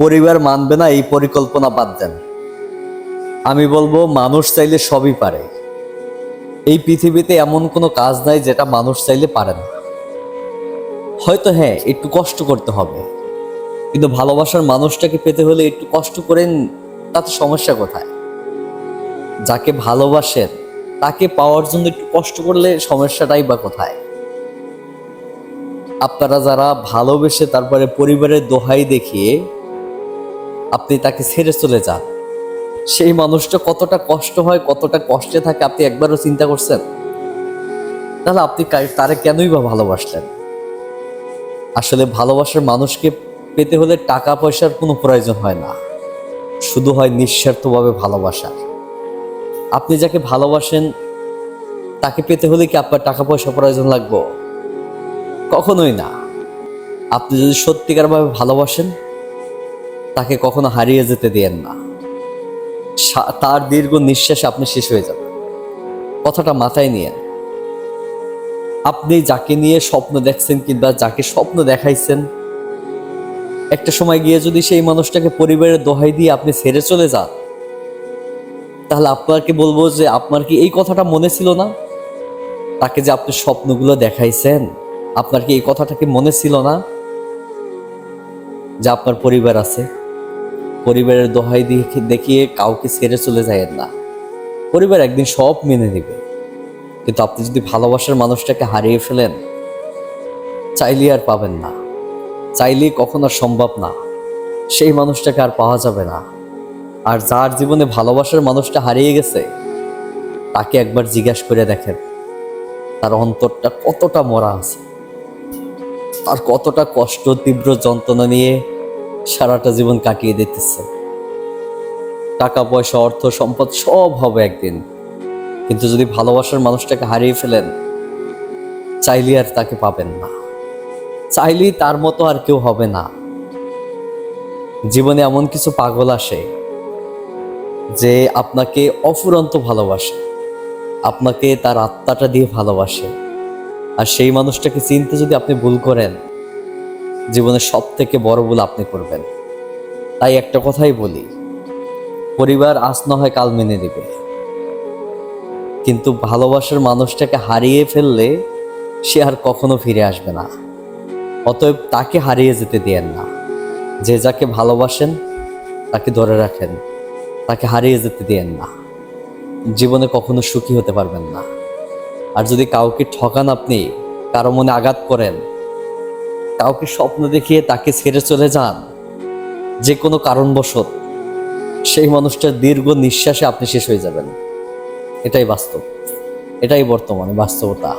পরিবার মানবে না, এই পরিকল্পনা বাদ দেন। আমি বলব, মানুষ চাইলে সবই পারে। এই পৃথিবীতে এমন কোনো কাজ নাই যেটা মানুষ চাইলে পারে না। হয়তো হ্যাঁ একটু কষ্ট করতে হবে। কিন্তু ভালোবাসার মানুষটাকে পেতে হলে একটু কষ্ট করেন তাতে সমস্যা কোথায়? যাকে ভালোবাসেন, তাকে পাওয়ার জন্য একটু কষ্ট করলে সমস্যাটাই বা কোথায়? আপনারা যারা ভালোবেসে তারপরে পরিবারের দোহাই দেখিয়ে আপনি তাকে ছেড়ে চলে যান। সেই মানুষটা কতটা কষ্ট হয়, কতটা কষ্টে থাকে আপনি একবারও চিন্তা করছেন? তাহলে আপনি তারে কেনই বা ভালোবাসলেন? আসলে ভালোবাসার মানুষকে পেতে হলে টাকা পয়সার কোনো প্রয়োজন হয় না। শুধু হয় নিঃস্বার্থভাবে ভালোবাসার আপনি যাকে ভালোবাসেন, তাকে পেতে হলে কি আপনার টাকা পয়সা প্রয়োজন লাগবে? কখনোই না। আপনি যদি সত্যিকারভাবে ভালোবাসেন তাকে কখনো হারিয়ে যেতে দিয়েন না। তার দীর্ঘ নিঃশ্বাসে আপনি শেষ হয়ে যাবেন। কথাটা মাথায় নিয়ে আপনি যাকে নিয়ে স্বপ্ন দেখছেন কিংবা যাকে স্বপ্ন দেখাইছেন, একটা সময় গিয়ে যদি সেই মানুষটাকে পরিবারের দোহাই দিয়ে আপনি ছেড়ে চলে যান, তাহলে আপনাকে বলব যে আপনার কি এই কথাটা মনে ছিল না? তাকে যে আপনি স্বপ্নগুলো দেখাইছেন, আপনার কি এই কথাটা কি মনে ছিল না? যে আপনার পরিবার আছে। পরিবারের দোহাই দেখিয়ে কাউকে ছেড়ে চলে যায় না। পরিবার একদিন সব মেনে নেবে। কিন্তু আপনি যদি ভালোবাসার মানুষটাকে হারিয়ে ফেলেন চাইলে আর পাবেন না। চাইলে কখনো সম্ভব না। সেই মানুষটাকে আর পাওয়া যাবে না। আর যার জীবনে ভালোবাসার মানুষটা হারিয়ে গেছে, তাকে একবার জিজ্ঞাসা করে দেখেন। তার অন্তরটা কতটা মরা আছে। আর কতটা কষ্ট, তীব্র যন্ত্রণা নিয়ে সারাটা জীবন কাটিয়ে দিতেছে। টাকা, পয়সা, অর্থ, সম্পদ সব হবে একদিন। কিন্তু যদি ভালোবাসার মানুষটাকে হারিয়ে ফেলেন চাইলে আর তাকে পাবেন না। চাইলেই তার মতো আর কেউ হবে না। জীবনে এমন কিছু পাগল আসে যে আপনাকে অফুরন্ত ভালোবাসে, আপনাকে তার আত্মাটা দিয়ে ভালোবাসে। আর সেই মানুষটাকে চিনতে যদি আপনি ভুল করেন জীবনের সব থেকে বড় ভুল আপনি করবেন। তাই একটা কথাই বলি, পরিবার আজ না হয় কাল মেনে নেবে। কিন্তু ভালোবাসার মানুষটাকে হারিয়ে ফেললে সে আর কখনো ফিরে আসবে না। অতএব তাকে হারিয়ে যেতে দিয়েন না। যে যাকে ভালোবাসেন, তাকে ধরে রাখেন। তাকে হারিয়ে যেতে দিয়েন না। জীবনে কখনো সুখী হতে পারবেন না। আর যদি কাউকে ঠকান আপনি, কারও মনে আঘাত করেন কাউকে স্বপ্ন দেখিয়ে তাকে ছেড়ে চলে যান। যে কোনো কারণবশত সেই মানুষটার দীর্ঘ নিঃশ্বাসে আপনি শেষ হয়ে যাবেন। এটাই বাস্তব। এটাই বর্তমানে বাস্তবতা।